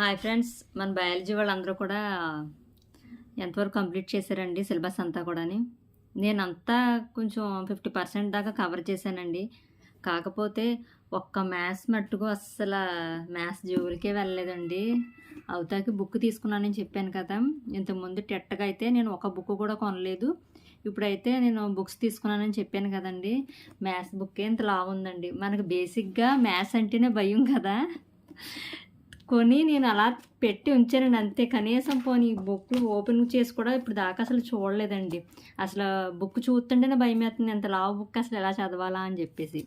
Hi friends మన biology వాళ్ళందరూ కూడా ఎంతవరకు కంప్లీట్ చేశారండి సిలబస్ అంతా కూడాని. నేను అంతా కొంచెం ఫిఫ్టీ పర్సెంట్ దాకా కవర్ చేశానండి. కాకపోతే ఒక్క మ్యాథ్స్ మట్టుకు అస్సలు మ్యాథ్స్ జోలికే వెళ్ళలేదండి. అవుతాకి బుక్ తీసుకున్నానని చెప్పాను కదా. ఇంతకుముందు టెట్టగా అయితే నేను ఒక బుక్ కూడా కొనలేదు. ఇప్పుడైతే నేను బుక్స్ తీసుకున్నానని చెప్పాను కదండి. మ్యాథ్స్ బుక్ ఇంత లావు ఉందండి. మనకు బేసిక్గా మ్యాథ్స్ అంటేనే భయం కదా. కొని నేను అలా పెట్టి ఉంచానండి అంతే. కనీసం పోనీ బుక్ ఓపెన్ చేసి కూడా ఇప్పుడు దాకా అసలు చూడలేదండి. అసలు బుక్ చూస్తుంటేనే భయం వేస్తుంది ఎంత లావు బుక్ అసలు ఎలా చదవాలా అని చెప్పేసి.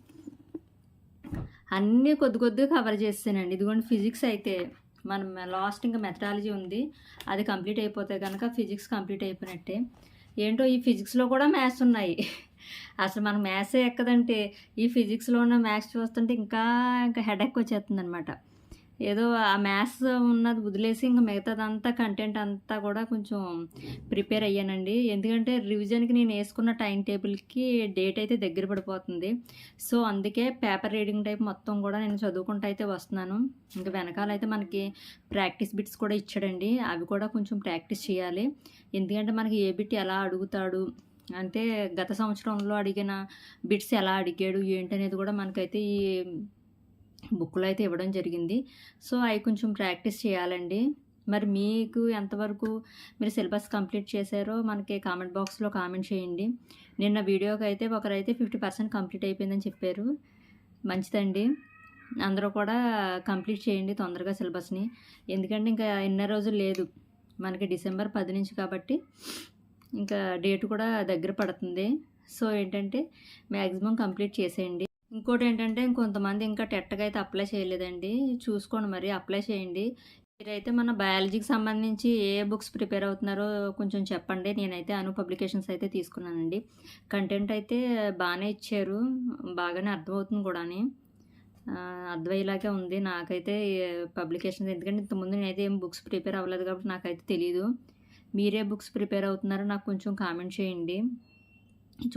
అన్నీ కొద్ది కొద్దిగా కవర్ చేస్తానండి ఇదిగోండి ఫిజిక్స్ అయితే. మనం లాస్ట్ ఇంకా మెథడాలజీ ఉంది. అది కంప్లీట్ అయిపోతే కనుక ఫిజిక్స్ కంప్లీట్ అయిపోయినట్టే. ఏంటో ఈ ఫిజిక్స్లో కూడా మ్యాథ్స్ ఉన్నాయి. అసలు మనం మ్యాథ్సే ఎక్కదంటే ఈ ఫిజిక్స్లో ఉన్న మ్యాథ్స్ చూస్తుంటే ఇంకా ఇంకా హెడెక్ వచ్చేస్తుంది అనమాట ఏదో ఆ మ్యాథ్స్ ఉన్నది వదిలేసి ఇంకా మిగతాదంతా కంటెంట్ అంతా కూడా కొంచెం ప్రిపేర్ అయ్యానండి. ఎందుకంటే రివిజన్కి నేను వేసుకున్న టైం టేబుల్కి డేట్ అయితే దగ్గర పడిపోతుంది. సో అందుకే పేపర్ రీడింగ్ టైప్ మొత్తం కూడా నేను చదువుకుంటూ అయితే వస్తున్నాను. ఇంకా వెనకాల అయితే మనకి ప్రాక్టీస్ బిట్స్ కూడా ఇచ్చాడండి. అవి కూడా కొంచెం ప్రాక్టీస్ చేయాలి. ఎందుకంటే మనకి ఏ బిట్ ఎలా అడుగుతాడు? అంటే గత సంవత్సరంలో అడిగిన బిట్స్ ఎలా అడిగాడు? ఏంటనేది కూడా మనకైతే ఈ బుక్లు అయితే ఇవ్వడం జరిగింది. సో అవి కొంచెం ప్రాక్టీస్ చేయాలండి. మరి మీకు ఎంతవరకు మీరు సిలబస్ కంప్లీట్ చేశారో మనకి కామెంట్ బాక్స్లో కామెంట్ చేయండి. నిన్న వీడియోకి అయితే ఒకరైతే ఫిఫ్టీ పర్సెంట్ కంప్లీట్ అయిపోయిందని చెప్పారు. మంచిదండి. అందరూ కూడా కంప్లీట్ చేయండి తొందరగా సిలబస్ని. ఎందుకంటే ఇంకా ఎన్నో రోజులు లేదు. మనకి డిసెంబర్ పది నుంచి కాబట్టి ఇంకా డేట్ కూడా దగ్గర పడుతుంది. సో ఏంటంటే మ్యాక్సిమం కంప్లీట్ చేసేయండి. ఇంకోటి ఏంటంటే ఇంకొంతమంది ఇంకా టెట్గా అయితే అప్లై చేయలేదండి. చూసుకోండి మరి అప్లై చేయండి. మీరైతే మన బయాలజీకి సంబంధించి ఏ బుక్స్ ప్రిపేర్ అవుతున్నారో కొంచెం చెప్పండి. నేనైతే అను పబ్లికేషన్స్ అయితే తీసుకున్నానండి. కంటెంట్ అయితే బాగానే ఇచ్చారు. బాగానే అర్థమవుతుంది కూడాని. అర్థమయ్యేలాగే ఉంది. నాకైతే పబ్లికేషన్స్ ఎందుకంటే ఇంతకుముందు నేనైతే ఏం బుక్స్ ప్రిపేర్ అవ్వలేదు కాబట్టి నాకైతే తెలియదు మీరే బుక్స్ ప్రిపేర్ అవుతున్నారో నాకు కొంచెం కామెంట్ చేయండి.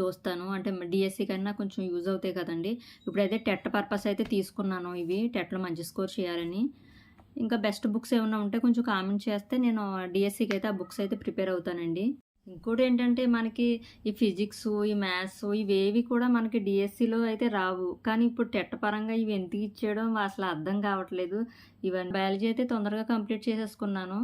చూస్తాను. అంటే డిఎస్సి కన్నా కొంచెం యూజ్ అవుతాయి కదండి. ఇప్పుడైతే టెట్ పర్పస్ అయితే తీసుకున్నాను ఇవి. టెట్లో మంచి స్కోర్ చేయాలని. ఇంకా బెస్ట్ బుక్స్ ఏమైనా ఉంటే కొంచెం కామెంట్ చేస్తే నేను డిఎస్సికి అయితే ఆ బుక్స్ అయితే ప్రిపేర్ అవుతానండి. ఇంకోటి ఏంటంటే మనకి ఈ ఫిజిక్స్ ఈ మ్యాథ్స్ ఇవేవి కూడా మనకి డిఎస్సిలో అయితే రావు. కానీ ఇప్పుడు టెట్ పరంగా ఇవి ఎందుకు ఇచ్చేయడం అసలు అర్థం కావట్లేదు. ఇవన్నీ బయాలజీ అయితే తొందరగా కంప్లీట్ చేసేసుకున్నాను.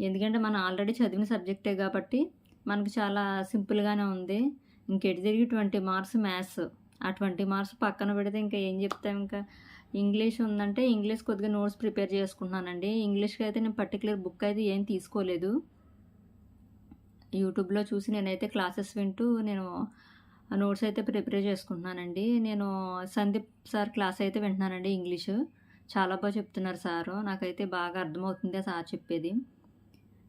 ఎందుకంటే మనం ఆల్రెడీ చదివిన సబ్జెక్టే కాబట్టి మనకి చాలా సింపుల్గానే ఉంది. ఇంకెటు తిరిగి ట్వంటీ మార్క్స్ మ్యాథ్స్? ఆ ట్వంటీ మార్క్స్ పక్కన పెడితే ఇంకా ఏం చెప్తాం ఇంకా? ఇంగ్లీష్ ఉందంటే ఇంగ్లీష్ కొద్దిగా నోట్స్ ప్రిపేర్ చేసుకుంటున్నానండి. ఇంగ్లీష్కి అయితే నేను పర్టికులర్ బుక్ అయితే ఏం తీసుకోలేదు. యూట్యూబ్లో చూసి నేనైతే క్లాసెస్ వింటూ నేను నోట్స్ అయితే ప్రిపేర్ చేసుకుంటున్నానండి. నేను సందీప్ సార్ క్లాస్ అయితే వింటున్నానండి ఇంగ్లీషు. చాలా బాగా చెప్తున్నారు సారు. నాకైతే బాగా అర్థమవుతుంది ఆ సార్ చెప్పేది.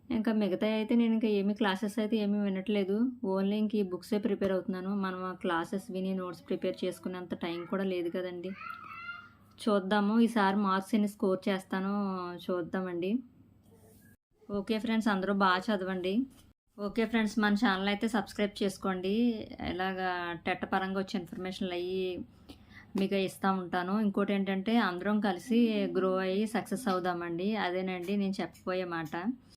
ఇంకా మిగతా అయితే నేను ఇంకా ఏమి క్లాసెస్ అయితే ఏమీ వినట్లేదు. ఓన్లీ ఇంక ఈ బుక్సే ప్రిపేర్ అవుతున్నాను. మనం ఆ క్లాసెస్ విని నోట్స్ ప్రిపేర్ చేసుకునేంత టైం కూడా లేదు కదండి. చూద్దాము. ఈసారి మార్క్స్ ఎన్ని స్కోర్ చేస్తానో చూద్దామండి. ఓకే ఫ్రెండ్స్ అందరూ బాగా చదవండి. ఓకే ఫ్రెండ్స్ మన ఛానల్ అయితే సబ్స్క్రైబ్ చేసుకోండి. ఇలాగా టెట్ట పరంగా వచ్చే ఇన్ఫర్మేషన్లు అయ్యి మీకు ఇస్తూ ఉంటాను. ఇంకోటి ఏంటంటే అందరం కలిసి గ్రో అయ్యి సక్సెస్ అవుదామండి. అదేనండి నేను చెప్పబోయే మాట.